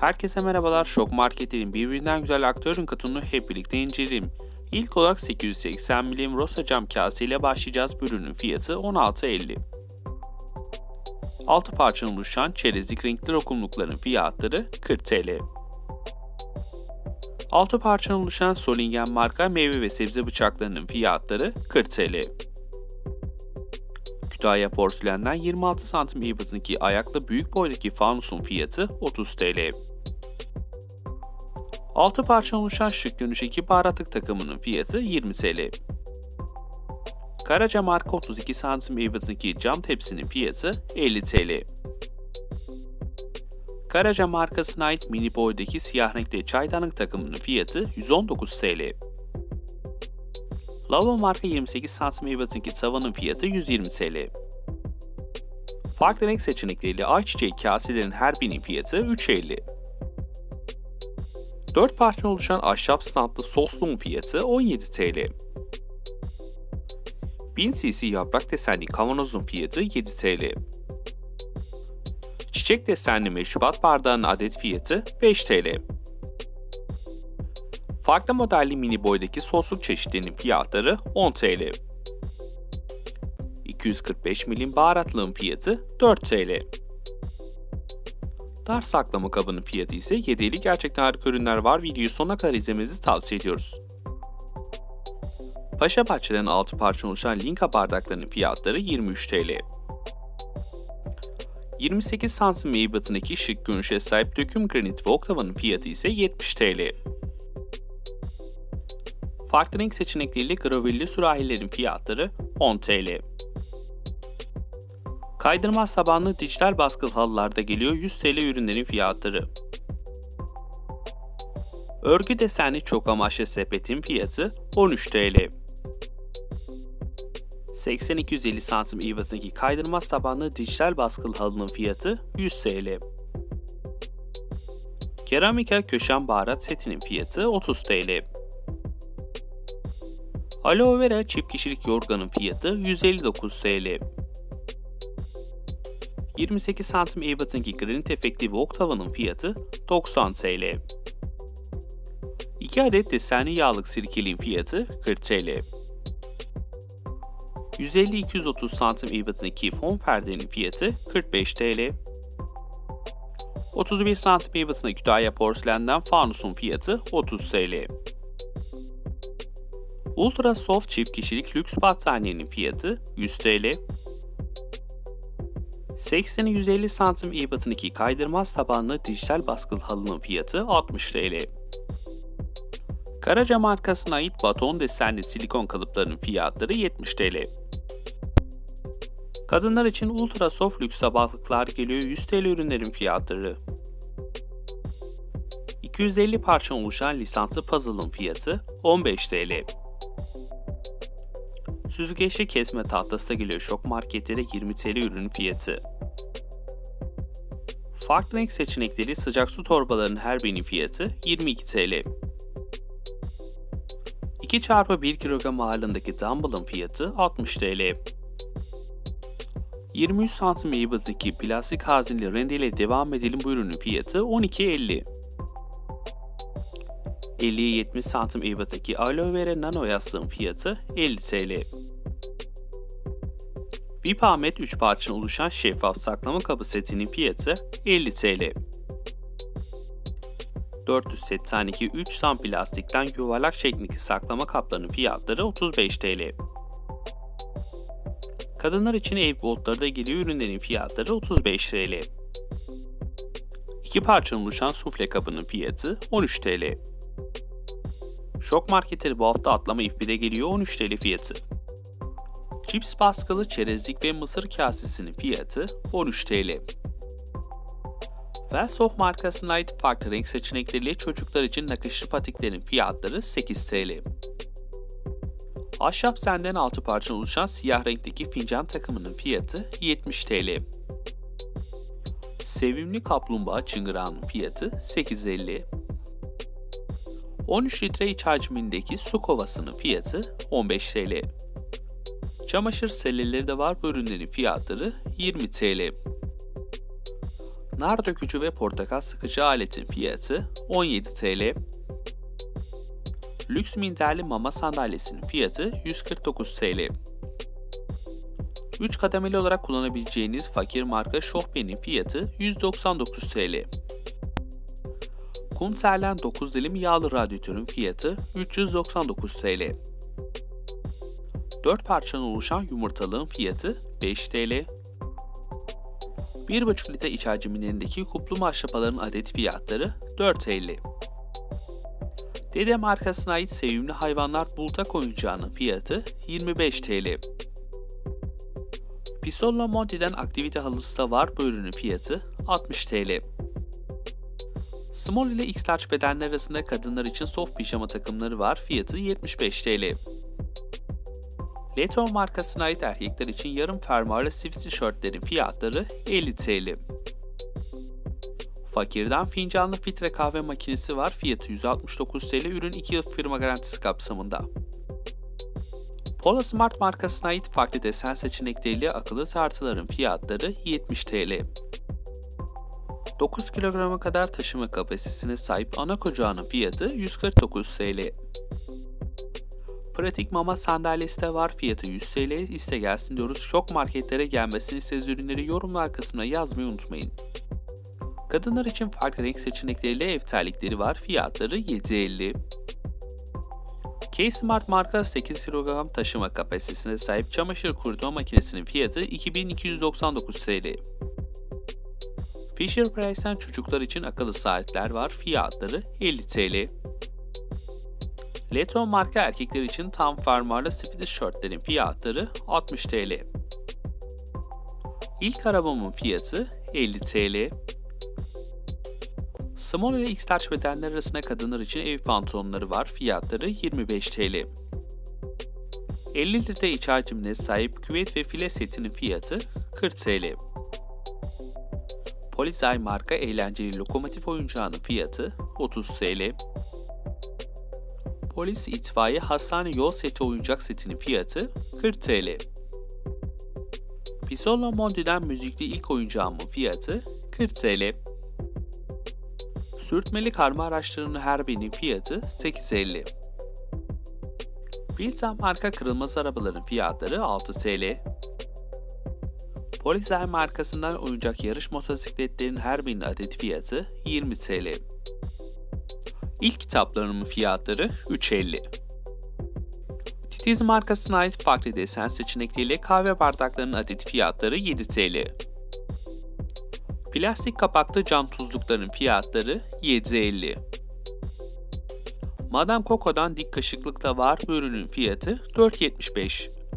Herkese merhabalar. Şok Market'in birbirinden güzel aktör ürün kutumunu hep birlikte inceleyelim. İlk olarak 880 milim Rosa cam kase ile başlayacağız. Ürünün fiyatı 16.50. 6 parçadan oluşan çerezlik renkli dokunlukların fiyatları 40 TL. 6 parçadan oluşan Solingen marka meyve ve sebze bıçaklarının fiyatları 40 TL. Kütahya porselenden 26 santim ebatındaki ayaklı büyük boydaki fanusun fiyatı 30 TL. 6 parça oluşan şık görünüşteki baharatlık takımının fiyatı 20 TL. Karaca marka 32 santim ebatındaki cam tepsinin fiyatı 50 TL. Karaca markasına ait mini boydaki siyah renkli çaydanlık takımının fiyatı 119 TL. Lava marka 28 santim ebatındaki tavanın fiyatı 120 TL. Farklı renk seçenekleriyle ayçiçeği kaselerin her birinin fiyatı 3.50. 4 parça oluşan ahşap standlı sosluğun fiyatı 17 TL. 1000 cc yaprak desenli kavanozun fiyatı 7 TL. Çiçek desenli meşrubat bardağının adet fiyatı 5 TL. Farklı modelli mini boydaki sosluk çeşitlerinin fiyatları 10 TL. 245 milim baharatlığın fiyatı 4 TL. Dar saklama kabının fiyatı ise 7'li gerçekten harika ürünler var. Videoyu sonuna kadar izlemenizi tavsiye ediyoruz. Paşa Bahçe'den 6 parça oluşan Linka bardaklarının fiyatları 23 TL. 28 santim ebatındaki şık görünüşe sahip döküm granit ve oklavanın fiyatı ise 70 TL. Farklı renk seçenekleriyle gravelli sürahilerin fiyatları 10 TL. Kaydırmaz tabanlı dijital baskılı halılarda geliyor 100 TL ürünlerin fiyatları. Örgü desenli çok amaçlı sepetin fiyatı 13 TL. 80-250 santim ebatındaki kaydırmaz tabanlı dijital baskılı halının fiyatı 100 TL. Keramika köşen baharat setinin fiyatı 30 TL. Aloe vera çift kişilik yorganın fiyatı 159 TL. 28 santim ebatındaki granit efekti wok fiyatı 90 TL. 2 adet desenli yağlık sirkeliğin fiyatı 40 TL. 150-230 santim ebatındaki fon perdenin fiyatı 45 TL. 31 santim ebatındaki Kütahya porselenden fanusun fiyatı 30 TL. Ultra Soft çift kişilik lüks battaniyenin fiyatı 100 TL. 80-150 santim ebatındaki kaydırmaz tabanlı dijital baskılı halının fiyatı 60 TL. Karaca markasına ait baton desenli silikon kalıplarının fiyatları 70 TL. Kadınlar için ultra soft lüks sabahlıklar geliyor 100 TL ürünlerin fiyatları. 250 parça oluşan lisanslı puzzle'ın fiyatı 15 TL. Süzgeçli kesme tahtası geliyor şok marketlere 20 TL ürün fiyatı. Farklı renk seçenekleri sıcak su torbalarının her birinin fiyatı 22 TL. 2 çarpı 1 kilogram ağırlığındaki dumbbell'ın fiyatı 60 TL. 23 santim ebatındaki plastik hazneli rendeyle devam edelim bu ürünün fiyatı 12.50. 50'ye 70 santim ebatındaki aloe vera nano yastığın fiyatı 50 TL. VIP Ahmet 3 parçadan oluşan şeffaf saklama kabı setinin fiyatı 50 TL. 400 set taneki 3 sam plastikten yuvarlak şeklindeki saklama kaplarının fiyatları 35 TL. Kadınlar için ev botları da geliyor ürünlerin fiyatları 35 TL. 2 parçadan oluşan sufle kabının fiyatı 13 TL. Şok marketleri bu hafta atlama ihbide geliyor 13 TL fiyatı. Cips baskılı çerezlik ve mısır kasesinin fiyatı 13 TL. Velsoft markasına ait farklı renk seçenekleriyle çocuklar için nakışlı patiklerin fiyatları 8 TL. Ahşap senden 6 parça oluşan siyah renkteki fincan takımının fiyatı 70 TL. Sevimli kaplumbağa çıngırağının fiyatı 8.50. 13 litre iç hacmindeki su kovasının fiyatı 15 TL. Çamaşır selleleri de var bu ürünlerin fiyatları 20 TL. Nar dökücü ve portakal sıkıcı aletin fiyatı 17 TL. Lüks minderli mama sandalyesinin fiyatı 149 TL. 3 kademeli olarak kullanabileceğiniz fakir marka Şohbe'nin fiyatı 199 TL. Kunterlen 9 dilim yağlı radyatörün fiyatı 399 TL. 4 parçadan oluşan yumurtalığın fiyatı 5 TL. 1,5 litre iç hacimlerindeki kuplu maşrapaların adet fiyatları 4.50. Dede markasına ait sevimli hayvanlar bultak oyuncağının fiyatı 25 TL. Pistolla Monti'den aktivite halısı da var bu ürünün fiyatı 60 TL. Small ile X large bedenler arasında kadınlar için soft pijama takımları var fiyatı 75 TL. Leton markasına ait erkekler için yarım fermuarlı sivil tişörtlerin fiyatları 50 TL. Fakirden fincanlı filtre kahve makinesi var. Fiyatı 169 TL. Ürün 2 yıl firma garantisi kapsamında. Polo Smart markasına ait farklı desen seçenekleriyle akıllı tartıların fiyatları 70 TL. 9 kilograma kadar taşıma kapasitesine sahip ana kocağının fiyatı 149 TL. Pratik mama sandalyesi de var. Fiyatı 100 TL. İste gelsin diyoruz. Şok marketlere gelmesini istediğiniz ürünleri yorumlar kısmına yazmayı unutmayın. Kadınlar için farklı renk seçenekleriyle ev terlikleri var. Fiyatları 7.50. K-Smart marka 8 kilogram taşıma kapasitesine sahip çamaşır kurutma makinesinin fiyatı 2299 TL. Fisher Price'ten çocuklar için akıllı saatler var. Fiyatları 50 TL. Leton marka erkekler için tam fermuarlı spidi şortlerin fiyatları 60 TL. İlk arabamın fiyatı 50 TL. Small ile X large bedenler arasında kadınlar için ev pantolonları var. Fiyatları 25 TL. 50 litre iç hacimine sahip küvet ve file setinin fiyatı 40 TL. Polizay marka eğlenceli lokomotif oyuncağının fiyatı 30 TL. Polis itfaiye hastane yol seti oyuncak setinin fiyatı 40 TL. Pisola Mondi'den müzikli ilk oyuncağımın fiyatı 40 TL. Sürtmeli karma araçlarının her birinin fiyatı 8.50. Pilsen marka kırılmaz arabaların fiyatları 6 TL. Polizer markasından oyuncak yarış motosikletlerin her birinin adet fiyatı 20 TL. İlk kitaplarımın fiyatları 3.50. Titiz markasına ait farklı desen seçenekleriyle kahve bardaklarının adet fiyatları 7 TL. Plastik kapaklı cam tuzlukların fiyatları 7.50. Madame Coco'dan dik kaşıklık da var ürünün fiyatı 4.75.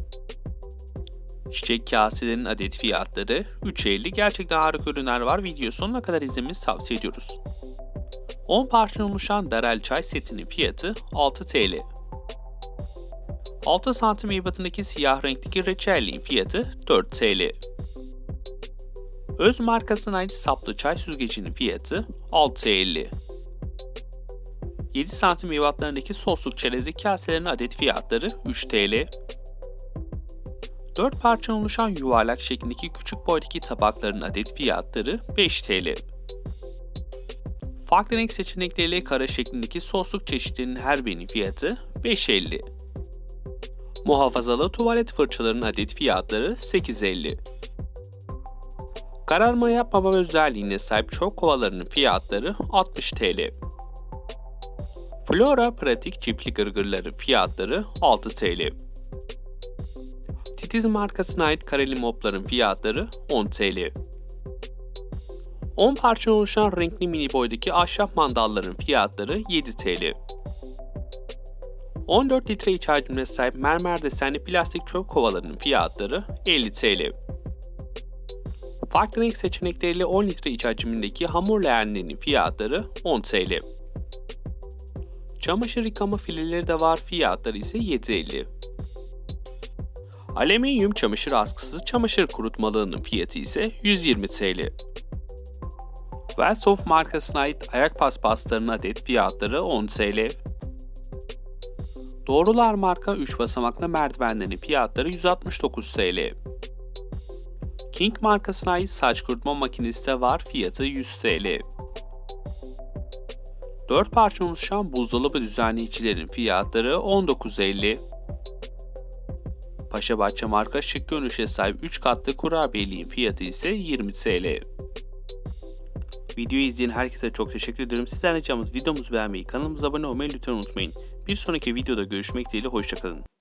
Çiçek kaselerinin adet fiyatları 3.50. Gerçekten harika ürünler var. Video sonuna kadar izlemenizi tavsiye ediyoruz. 10 parçadan oluşan Darel çay setinin fiyatı 6 TL. 6 santim ebatındaki siyah renkteki reçelliğin fiyatı 4 TL. Öz markasına ait saplı çay süzgecinin fiyatı 6.50. 7 santim ebatlarındaki sosluk çerezlik kaselerin adet fiyatları 3 TL. 4 parçadan oluşan yuvarlak şeklindeki küçük boydaki tabakların adet fiyatları 5 TL. Farklı renk seçenekleriyle kara şeklindeki sosluk çeşitlerinin her birinin fiyatı 5.50. Muhafazalı tuvalet fırçalarının adet fiyatları 8.50. Kararma yapmama özelliğine sahip çok kovalarının fiyatları 60 TL. Flora pratik çiftli gırgırların fiyatları 6 TL. Titiz markasına ait kareli mopların fiyatları 10 TL. 10 parça oluşan renkli mini boydaki ahşap mandalların fiyatları 7 TL. 14 litre iç hacmine sahip mermer desenli plastik çöp kovalarının fiyatları 50 TL. Farklı renk seçenekleriyle 10 litre iç hacmindeki hamur leğenlerinin fiyatları 10 TL. Çamaşır yıkama fileleri de var, fiyatları ise 7.50. Alüminyum çamaşır askısı çamaşır kurutmalığının fiyatı ise 120 TL. Velsoft markasına ait ayak paspaslarının adet fiyatları 10 TL. Doğrular marka 3 basamaklı merdivenlerin fiyatları 169 TL. King markasına ait saç kurutma makinesi de var. Fiyatı 100 TL. 4 parça oluşan buzdolabı düzenleyicilerin fiyatları 19.50. Paşabahçe marka şık görünüşe sahip 3 katlı kurabiyeliğin fiyatı ise 20 TL. Videoyu izleyen herkese çok teşekkür ederim. Sizden ricamız videomuzu beğenmeyi, kanalımıza abone olmayı lütfen unutmayın. Bir sonraki videoda görüşmek dileğiyle hoşçakalın.